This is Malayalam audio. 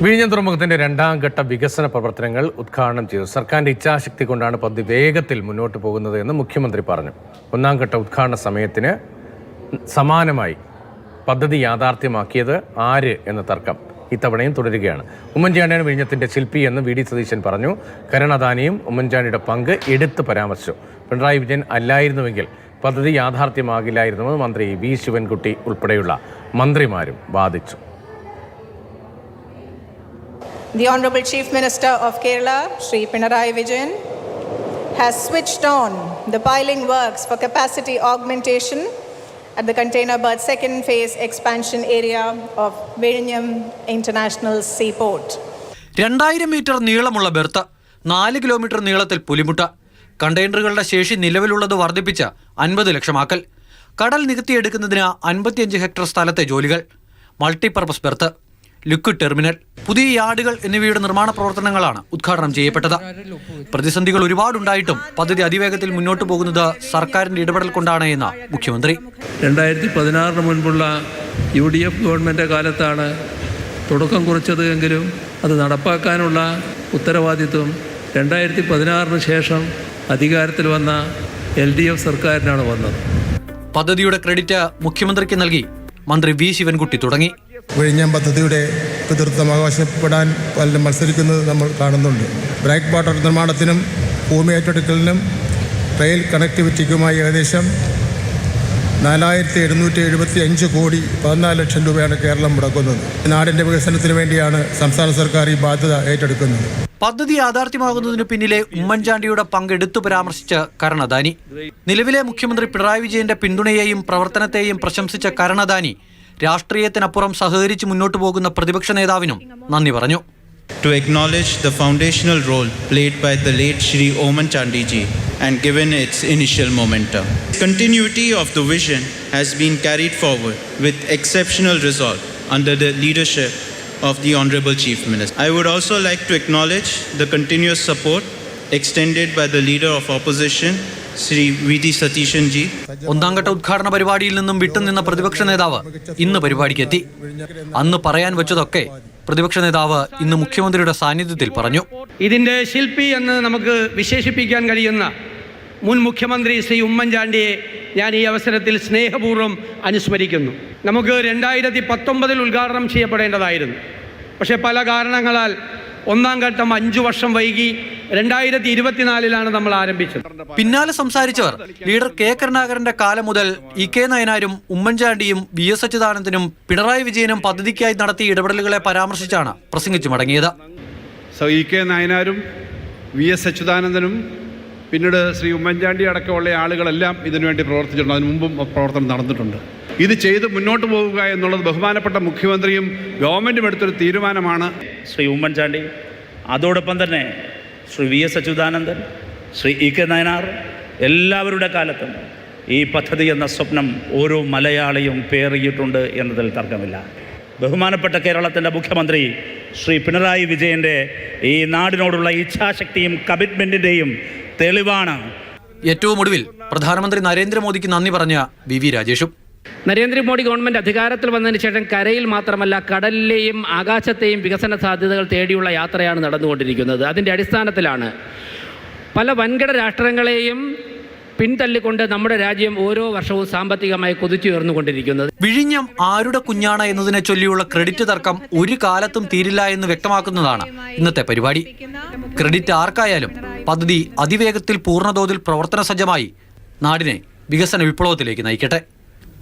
വിഴിഞ്ഞം തുറമുഖത്തിന്റെ രണ്ടാം ഘട്ട വികസന പ്രവർത്തനങ്ങൾ ഉദ്ഘാടനം ചെയ്തു. സർക്കാരിന്റെ ഇച്ഛാശക്തി കൊണ്ടാണ് പദ്ധതി വേഗത്തിൽ മുന്നോട്ട് പോകുന്നത് എന്ന് മുഖ്യമന്ത്രി പറഞ്ഞു. ഒന്നാം ഘട്ട ഉദ്ഘാടന സമയത്തിന് സമാനമായി പദ്ധതി യാഥാർത്ഥ്യമാക്കിയത് ആര് എന്ന തർക്കം ഇത്തവണയും തുടരുകയാണ്. ഉമ്മൻചാണ്ടിയാണ് വിഴിഞ്ഞത്തിന്റെ ശില്പി എന്ന് വി ഡി സതീശൻ പറഞ്ഞു. കരുണാദാനിയും ഉമ്മൻചാണ്ടിയുടെ പങ്ക് എടുത്ത് പരാമർശിച്ചു. പിണറായി വിജയൻ അല്ലായിരുന്നുവെങ്കിൽ പദ്ധതി യാഥാർത്ഥ്യമാകില്ലായിരുന്നുവെന്ന് മന്ത്രി വി ശിവൻകുട്ടി ഉൾപ്പെടെയുള്ള മന്ത്രിമാരും വാദിച്ചു. The Honorable Chief Minister of Kerala, Sri Pinarayi Vijayan, has switched on the piling works for capacity augmentation at the container berth second phase expansion area of Vizhinjam International Seaport. രണ്ടായിരം മീറ്റർ നീളമുള്ള ബെർത്ത് നാല് കിലോമീറ്റർ നീളത്തിൽ പുലിമുട്ട കണ്ടെയ്നറുകളുടെ ശേഷി നിലവിലുള്ളത് വർദ്ധിപ്പിച്ച് അൻപത് ലക്ഷമാക്കൽ കടൽ നികത്തിയെടുക്കുന്നതിന് അൻപത്തിയഞ്ച് ഹെക്ടർ സ്ഥലത്തെ ജോലികൾ മൾട്ടിപർപ്പസ് ബെർത്ത് ലിക്വിഡ് ടെർമിനൽ. പുതിയ യാർഡുകൾ എന്നിവയുടെ നിർമ്മാണ പ്രവർത്തനങ്ങളാണ് ഉദ്ഘാടനം ചെയ്യപ്പെട്ടത്. പ്രതിസന്ധികൾ ഒരുപാടുണ്ടായിട്ടും പദ്ധതി അതിവേഗത്തിൽ മുന്നോട്ട് പോകുന്നത് സർക്കാരിന്റെ ഇടപെടൽ കൊണ്ടാണ് എന്ന് മുഖ്യമന്ത്രി. രണ്ടായിരത്തി പതിനാറിന് മുൻപുള്ള യു ഡി എഫ് ഗവൺമെന്റ് കാലത്താണ് തുടക്കം കുറിച്ചത് എങ്കിലും അത് നടപ്പാക്കാനുള്ള ഉത്തരവാദിത്വം രണ്ടായിരത്തി പതിനാറിന് ശേഷം അധികാരത്തിൽ വന്ന എൽ ഡി എഫ് സർക്കാരിനാണ് വന്നത്. പദ്ധതിയുടെ ക്രെഡിറ്റ് മുഖ്യമന്ത്രിക്ക് നൽകി. മന്ത്രി വി. ശിവൻകുട്ടി തുടങ്ങി. വിഴിഞ്ഞം പദ്ധതിയുടെ പിതൃത്വം അവകാശപ്പെടാൻ പലരും മത്സരിക്കുന്നത് നമ്മൾ കാണുന്നുണ്ട്. ബ്രൈറ്റ് വാട്ടർ നിർമ്മാണത്തിനും ഭൂമി ഏറ്റെടുക്കലിനും റെയിൽ കണക്ടിവിറ്റിക്കുമായി ഏകദേശം നാലായിരത്തി എഴുന്നൂറ്റി എഴുപത്തി അഞ്ച് കോടി പതിനാല് ലക്ഷം രൂപയാണ് കേരളം മുടക്കുന്നത്. നാടിന്റെ വികസനത്തിന് വേണ്ടിയാണ് സംസ്ഥാന സർക്കാർ ഈ ബാധ്യത ഏറ്റെടുക്കുന്നത്. പദ്ധതി യാഥാർത്ഥ്യമാകുന്നതിന് പിന്നിലെ ഉമ്മൻചാണ്ടിയുടെ പങ്ക് എടുത്തു പരാമർശിച്ച കരണദാനി. നിലവിലെ മുഖ്യമന്ത്രി പിണറായി വിജയന്റെ പിന്തുണയെയും പ്രവർത്തനത്തെയും പ്രശംസിച്ച കരുണദാനി രാഷ്ട്രീയത്തിനപ്പുറം സഹകരിച്ച് മുന്നോട്ട് പോകുന്ന പ്രതിപക്ഷ നേതാവിനും നന്ദി പറഞ്ഞു. To acknowledge the foundational role played by the late Shri Oommen Chandyji and given its initial momentum continuity of the vision has been carried forward with exceptional result under the leadership of the honourable chief minister I would also like to acknowledge the continuous support extend by the leader of opposition Sri V T Ji, ഒന്നാം ഘട്ട ഉദ്ഘാടന പരിപാടിയിൽ നിന്നും വിട്ടുനിന്ന പ്രതിപക്ഷ നേതാവ് ഇന്ന് പരിപാടിക്കെത്തി അന്ന് പറയാൻ വെച്ചതൊക്കെ പ്രതിപക്ഷ നേതാവ് ഇന്ന് മുഖ്യമന്ത്രിയുടെ സാന്നിധ്യത്തിൽ പറഞ്ഞു. ഇതിന്റെ ശില്പി എന്ന് നമുക്ക് വിശേഷിപ്പിക്കാൻ കഴിയുന്ന മുൻ മുഖ്യമന്ത്രി ശ്രീ ഉമ്മൻചാണ്ടിയെ ഞാൻ ഈ അവസരത്തിൽ സ്നേഹപൂർവം അനുസ്മരിക്കുന്നു. നമുക്ക് രണ്ടായിരത്തി പത്തൊമ്പതിൽ ഉദ്ഘാടനം ചെയ്യപ്പെടേണ്ടതായിരുന്നു. പക്ഷേ പല കാരണങ്ങളാൽ ഒന്നാം ഘട്ടം അഞ്ചു വർഷം വൈകി. രണ്ടായിരത്തി ഇരുപത്തിനാലിലാണ് നമ്മൾ ആരംഭിച്ചത്. പിന്നാലെ സംസാരിച്ചവർ ലീഡർ കെ കരുണാകരന്റെ കാലം മുതൽ ഇ കെ നയനാരും ഉമ്മൻചാണ്ടിയും വി എസ് അച്യുതാനന്ദനും പിണറായി വിജയനും പദ്ധതിക്കായി നടത്തിയ ഇടപെടലുകളെ പരാമർശിച്ചാണ് പ്രസംഗിച്ചു മടങ്ങിയത്. സോ ഇ കെ നയനാരും വി എസ് അച്യുതാനന്ദനും പിന്നീട് ശ്രീ ഉമ്മൻചാണ്ടി അടക്കമുള്ള ആളുകളെല്ലാം ഇതിനുവേണ്ടി പ്രവർത്തിച്ചിട്ടുണ്ട്. അതിനു മുമ്പും പ്രവർത്തനം നടന്നിട്ടുണ്ട്. ഇത് ചെയ്ത് മുന്നോട്ട് പോവുക എന്നുള്ളത് ബഹുമാനപ്പെട്ട മുഖ്യമന്ത്രിയും ഗവൺമെന്റും എടുത്തൊരു തീരുമാനമാണ്. ശ്രീ ഉമ്മൻചാണ്ടി അതോടൊപ്പം തന്നെ Shri V S Achuthanandan Shri E K Nayanar എല്ലാവരുടെ കാലത്തും ഈ പദ്ധതി എന്ന സ്വപ്നം ഓരോ മലയാളിയും പേറിയിട്ടുണ്ട് എന്നതിൽ തർക്കമില്ല. ബഹുമാനപ്പെട്ട കേരളത്തിന്റെ മുഖ്യമന്ത്രി ശ്രീ പിണറായി വിജയന്റെ ഈ നാടിനോടുള്ള ഇച്ഛാശക്തിയും കമ്മിറ്റ്മെന്റിന്റെയും തെളിവാണ്. ഏറ്റവും ഒടുവിൽ പ്രധാനമന്ത്രി നരേന്ദ്രമോദിക്ക് നന്ദി പറഞ്ഞ വി വി രാജേഷും. നരേന്ദ്രമോദി ഗവൺമെന്റ് അധികാരത്തിൽ വന്നതിന് ശേഷം കരയിൽ മാത്രമല്ല കടലിലെയും ആകാശത്തെയും വികസന സാധ്യതകൾ തേടിയുള്ള യാത്രയാണ് നടന്നുകൊണ്ടിരിക്കുന്നത്. അതിന്റെ അടിസ്ഥാനത്തിലാണ് പല വൻകിട രാഷ്ട്രങ്ങളെയും പിന്തള്ളിക്കൊണ്ട് നമ്മുടെ രാജ്യം ഓരോ വർഷവും സാമ്പത്തികമായി കുതിച്ചുയർന്നുകൊണ്ടിരിക്കുന്നത് വിഴിഞ്ഞം ആരുടെ കുഞ്ഞാണ് എന്നതിനെ ചൊല്ലിയുള്ള ക്രെഡിറ്റ് തർക്കം ഒരു കാലത്തും തീരില്ല എന്ന് വ്യക്തമാക്കുന്നതാണ് ഇന്നത്തെ പരിപാടി. ക്രെഡിറ്റ് ആർക്കായാലും പദ്ധതി അതിവേഗത്തിൽ പൂർണതോതിൽ പ്രവർത്തന സജ്ജമായി നാടിനെ വികസന വിപ്ലവത്തിലേക്ക് നയിക്കട്ടെ.